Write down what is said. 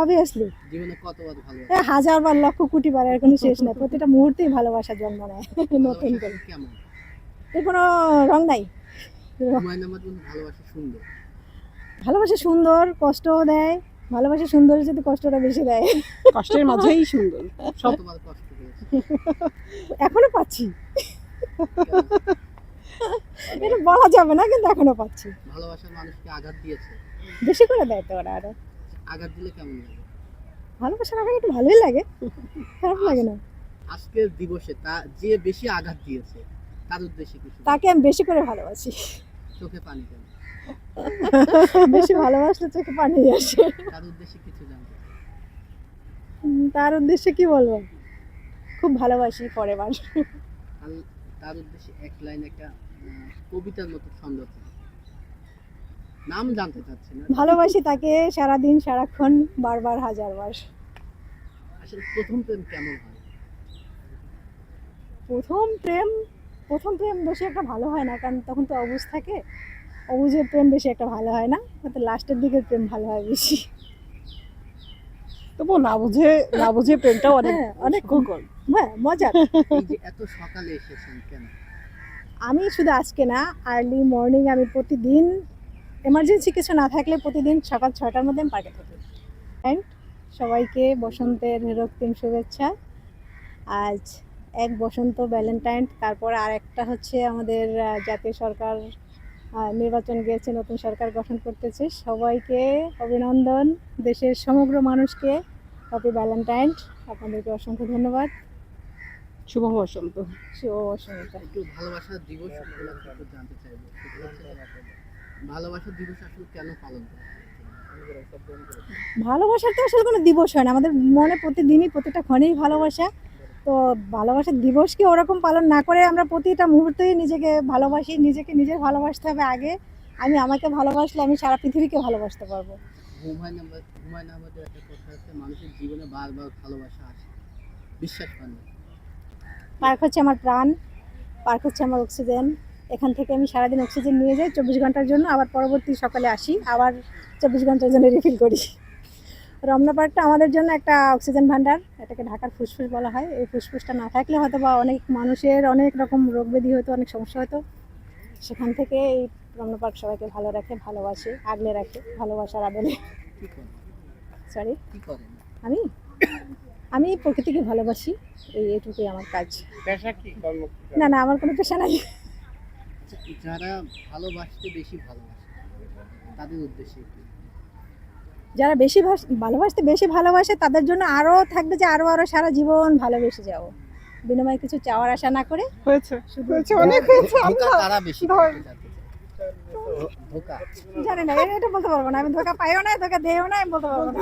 Obviously জীবনে কতবার ভালোবাসা? হাজার বার লক্ষ কোটি বার এর কোনো শেষ নাই। প্রতিটা মুহূর্তেই ভালোবাসা জন্ম নেয়। নতুন করে। কেমন? এর কোনো রং নাই। হুমায়ুন আহমেদ বলতে ভালোবাসা সুন্দর। ভালোবাসা সুন্দর কষ্টও দেয়। ভালোবাসা সুন্দরের সাথে কষ্টটা বেশি দেয়। কষ্টের মাঝেই সুন্দর। সব কষ্ট এখনও পাচ্ছি। এটা বলা যাবে না কিন্তু এখনও পাচ্ছি। ভালোবাসার মানুষকে আঘাত দিয়েছে। বেশি করে দেয় তো ওরা আরও। আঘাত দিলে কেমন লাগে? ভালোবাসার আগে একটু ভালোই লাগে খারাপ লাগে না। আজকের দিবসে তা যে বেশি আঘাত দিয়েছে তার উদ্দেশ্যে কিছু তাকে আমি বেশি করে ভালোবাসি। চোখে পানি কেন? বেশি ভালোবাসলে চোখে পানি আসে। তার উদ্দেশ্যে কিছু জানতে। তার উদ্দেশ্যে কি বলব? খুব ভালোবাসি পরে তার উদ্দেশ্যে এক লাইন একটা কবিতার মতো ছন্দ। নাম জানতে চাচ্ছি না। ভালোবাসি তাকে সারাদিন সারাক্ষণ বারবার হাজারবার আসলে প্রথম প্রেম কেমন হয়? প্রথম প্রেম প্রথম প্রেম বেশি একটা ভালো হয় না কারণ তখন তো অবুঝ থাকে। অবুঝের প্রেম বেশি একটা ভালো হয় না হয়তো লাস্টের দিকের প্রেম ভালো হয় বেশি। তবুও না বুঝে না বুঝে প্রেমটাও অনেক হ্যাঁ, অনেক সুখকর হ্যাঁ মজার। এই যে এত সকালে এসেছেন কেন? আমি শুধু আজকে না আর্লি মর্নিং আমি প্রতিদিন এমার্জেন্সি কিছু না থাকলে প্রতিদিন সকাল ছয়টার মধ্যে আমি পার্কে থাকি। অ্যান্ড সবাইকে বসন্তের রক্তিম শুভেচ্ছা। আজ এক বসন্ত ভ্যালেন্টাইন তারপর আর একটা হচ্ছে আমাদের জাতীয় সরকার নির্বাচন গিয়েছে নতুন সরকার গঠন করতেছে। সবাইকে অভিনন্দন দেশের সমগ্র মানুষকে। হ্যাপি ভ্যালেন্টাইন আপনাদেরকে অসংখ্য ধন্যবাদ। শুভ বসন্ত। শুভ বসন্ত। একটু ভালোবাসার দিবস জানতে চাইব। ভালোবাসার দিবস আসলে কেন পালন করা ভালোবাসার তো আসলে কোনো দিবস হয় না। আমাদের মনে প্রতিদিনই প্রতিটা ক্ষণেই ভালোবাসা। তো ভালোবাসার দিবসকে ওরকম পালন না করে আমরা প্রতিটা মুহূর্তেই নিজেকে ভালোবাসি নিজেকে নিজের ভালোবাসতে হবে আগে। আমি আমাকে ভালোবাসলে আমি সারা পৃথিবীকে ভালোবাসতে পারব। মানুষের জীবনে বারবার ভালোবাসা আসে। বিশ্বাস পান পার্ক হচ্ছে আমার প্রাণ পার্ক হচ্ছে আমার অক্সিজেন। এখান থেকে আমি সারাদিন অক্সিজেন নিয়ে যাই চব্বিশ ঘণ্টার জন্য আবার পরবর্তী সকালে আসি আবার চব্বিশ ঘণ্টার জন্য রিফিল করি। রমনা পার্কটা আমাদের জন্য একটা অক্সিজেন ভান্ডার এটাকে ঢাকার ফুসফুস বলা হয়। এই ফুসফুসটা না থাকলে হয়তো বা অনেক মানুষের অনেক রকম রোগ ব্যাধি হতো অনেক সমস্যা হতো। সেখান থেকে এই রমনা পার্ক সবাইকে ভালো রাখে ভালোবাসে আগলে রাখে ভালোবাসার আদলে। সরি আমি? আমি প্রকৃতিকে ভালোবাসি এই এটুকুই আমার কাজ। না না আমার কোনো পেশা নাই। যারা ভালোবাসতে বেশি ভালোবাসে তাদের উদ্দেশ্যে যারা বেশি ভালোবাসতে বেশি ভালোবাসে তাদের জন্য আরও থাকবে যে আরও আরও সারা জীবন ভালোবেসে যাও বিনিময়ে কিছু চাওয়ার আশা না করে হয়েছে হয়েছে অনেক হয়েছে ধোকা বেশি জানি না এটা বলতে পারব না আমি ধোকা পাইও না ধোকা দেও না আমি বলতে পারব না।